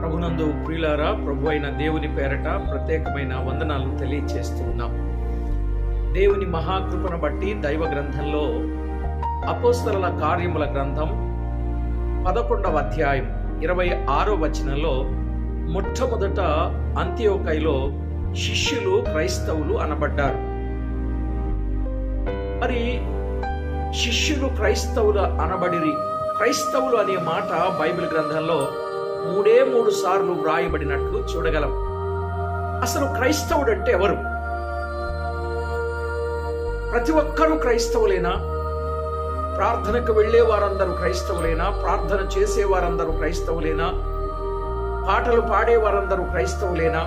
ప్రభునందు ప్రియులారా ప్రభు అయిన దేవుని పేరట ప్రత్యేకమైన వందనాలు తెలియచేస్తూ ఉన్నాం. దేవుని మహాకృపను బట్టి దైవ గ్రంథంలో అపోస్తల కార్యముల గ్రంథం పదకొండవ అధ్యాయం ఇరవై ఆరో వచనంలో మొట్టమొదట అంత్యోకైలో శిష్యులు క్రైస్తవులు అనబడ్డారు. మరి శిష్యులు క్రైస్తవులు అనబడిరి క్రైస్తవులు అనే మాట బైబిల్ గ్రంథంలో మూడే మూడు సార్లు వ్రాయబడినట్లు చూడగలం. అసలు క్రైస్తవుడు అంటే ఎవరు? ప్రతి ఒక్కరూ క్రైస్తవులేనా? ప్రార్థనకు వెళ్ళే వారందరూ క్రైస్తవులేనా? ప్రార్థన చేసే వారందరూ క్రైస్తవులేనా? పాటలు పాడే వారందరూ క్రైస్తవులేనా?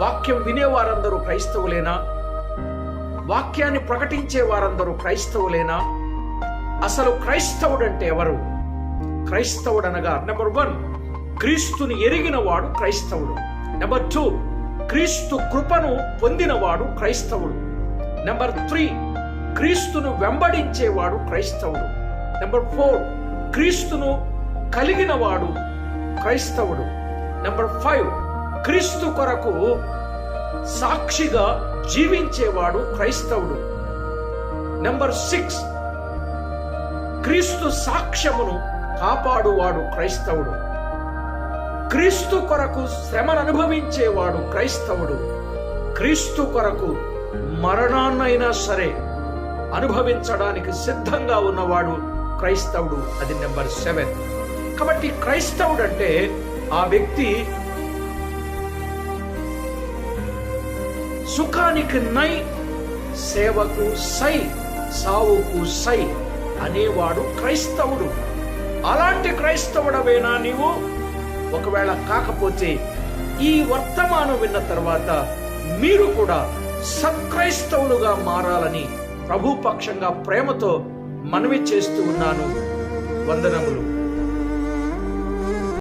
వాక్యం వినే వారందరూ క్రైస్తవులేనా? వాక్యాన్ని ప్రకటించే వారందరూ క్రైస్తవులేనా? అసలు క్రైస్తవుడు అంటే ఎవరు? క్రైస్తవుడు అనగా నెంబర్ వన్ క్రీస్తుని ఎరిగిన వాడు క్రైస్తవుడు. నెంబర్ టూ క్రీస్తు కృపను పొందినవాడు క్రైస్తవుడు. నెంబర్ త్రీ క్రీస్తును వెంబడించేవాడు క్రైస్తవుడు. నెంబర్ ఫోర్ క్రీస్తును కలిగిన వాడు క్రైస్తవుడు. నెంబర్ ఫైవ్ క్రీస్తు కొరకు సాక్షిగా జీవించేవాడు క్రైస్తవుడు. నెంబర్ సిక్స్ క్రీస్తు సాక్ష్యమును కాపాడువాడు క్రైస్తవుడు. క్రీస్తు కొరకు శ్రమను అనుభవించేవాడు క్రైస్తవుడు. క్రీస్తు కొరకు మరణాన్నైనా సరే అనుభవించడానికి సిద్ధంగా ఉన్నవాడు క్రైస్తవుడు. అది నెంబర్ సెవెన్. కాబట్టి క్రైస్తవుడు అంటే ఆ వ్యక్తి సుఖానికి నై సేవకు సై సావుకు సై అనేవాడు క్రైస్తవుడు. అలాంటి క్రైస్తవుడవేనా నీవు ఒకవేళ కాకపోతే ఈ వర్తమానం విన్న తర్వాత మీరు కూడా సత్క్రైస్తవులుగా మారాలని ప్రభుపక్షంగా ప్రేమతో మనవి చేస్తూ ఉన్నాను. వందనములు.